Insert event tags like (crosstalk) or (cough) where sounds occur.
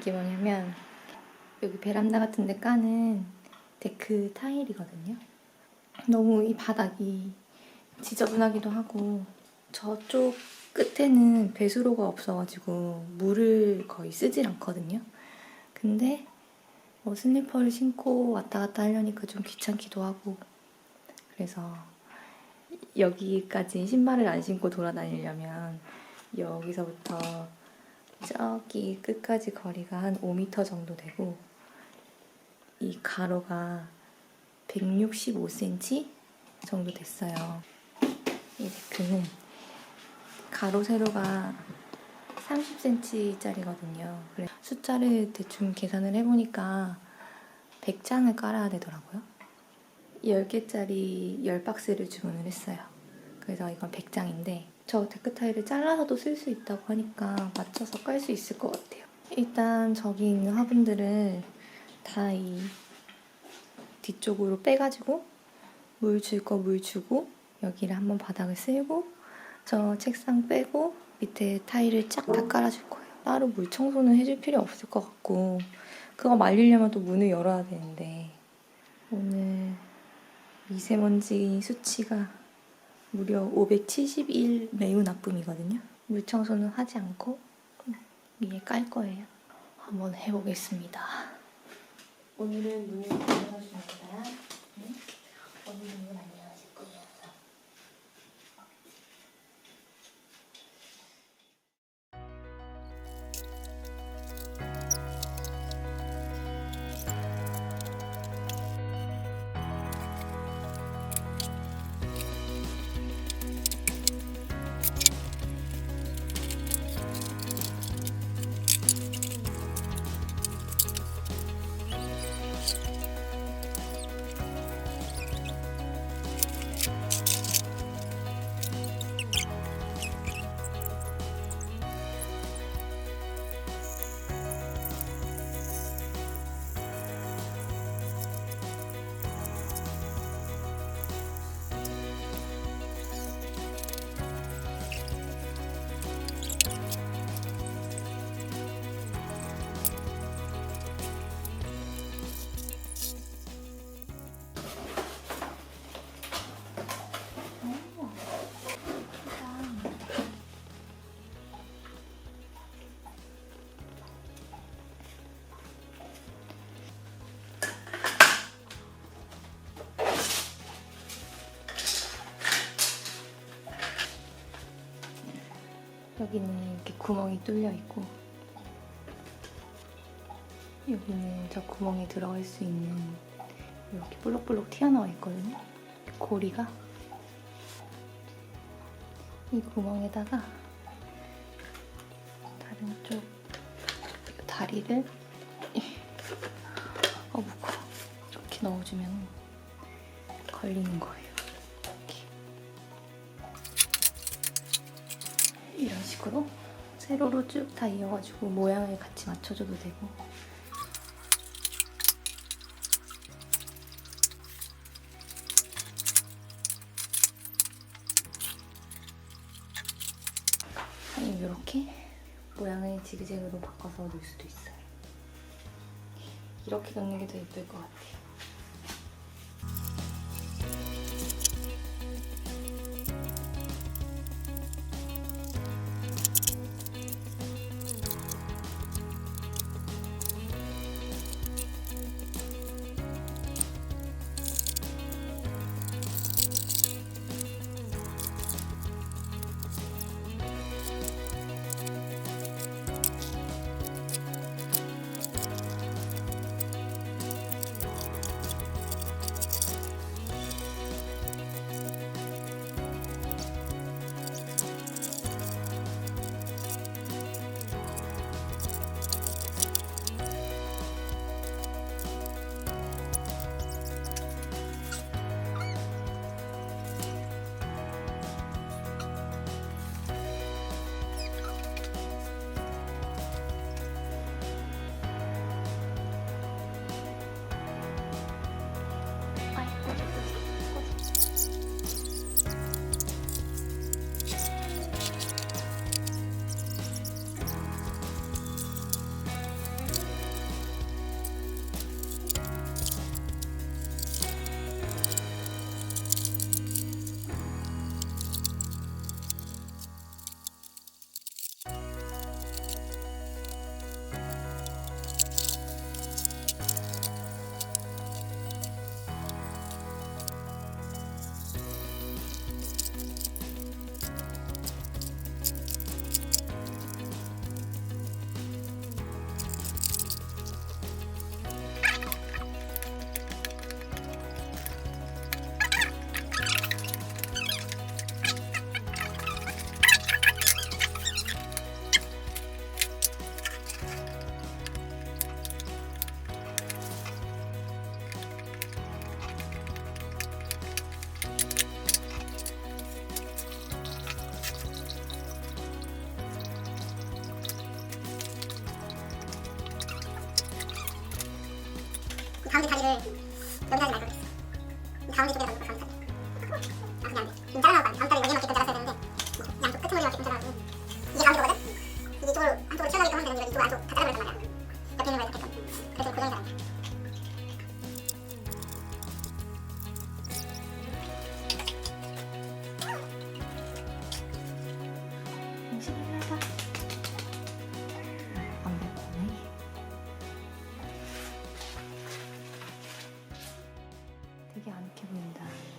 이게 뭐냐면 여기 베란다 같은 데 까는 데크 타일이거든요. 너무 이 바닥이 지저분하기도 하고 저쪽 끝에는 배수로가 없어가지고 물을 거의 쓰질 않거든요. 근데 뭐 슬리퍼를 신고 왔다 갔다 하려니까 좀 귀찮기도 하고 그래서 여기까지 신발을 안 신고 돌아다니려면 여기서부터 저기 끝까지 거리가 한 5m 정도 되고 이 가로가 165cm 정도 됐어요. 이 데크는 가로 세로가 30cm짜리거든요. 그래 숫자를 대충 계산을 해보니까 100장을 깔아야 되더라고요. 10개짜리 10박스를 주문을 했어요. 그래서 이건 100장인데 저 데크 타일을 잘라서도 쓸 수 있다고 하니까 맞춰서 깔 수 있을 것 같아요. 일단 저기 있는 화분들을 다 이 뒤쪽으로 빼가지고 물 줄 거 물 주고 여기를 한번 바닥을 쓸고 저 책상 빼고 밑에 타일을 쫙 다 깔아줄 거예요. 따로 물 청소는 해줄 필요 없을 것 같고 그거 말리려면 또 문을 열어야 되는데 오늘 미세먼지 수치가 무려 571 매우 나쁨이거든요. 물 청소는 하지 않고 위에 깔 거예요. 한번 해보겠습니다. 오늘은 문을 안 열어줍니다. 네? 오늘 열어줄 거예요. 여기는 이렇게 구멍이 뚫려 있고 여기는 저 구멍에 들어갈 수 있는 이렇게 볼록볼록 튀어나와 있거든요. 고리가 이 구멍에다가 다른 쪽 다리를 (laughs) 어 무거워 이렇게 넣어주면 걸리는 거예요. 식으로 세로로 쭉 다 이어가지고 모양을 같이 맞춰줘도 되고 아니면 이렇게 모양을 지그재그로 바꿔서 넣을 수도 있어요. 이렇게 넣는 게 더 예쁠 것 같아요. 가운데 다리를 여기다 하지 말걸 그랬어. 가운데 쪽에다 넣고 가운데 다리. 아 그냥 안 돼. 지금 잘라나올 거야. 기분이다.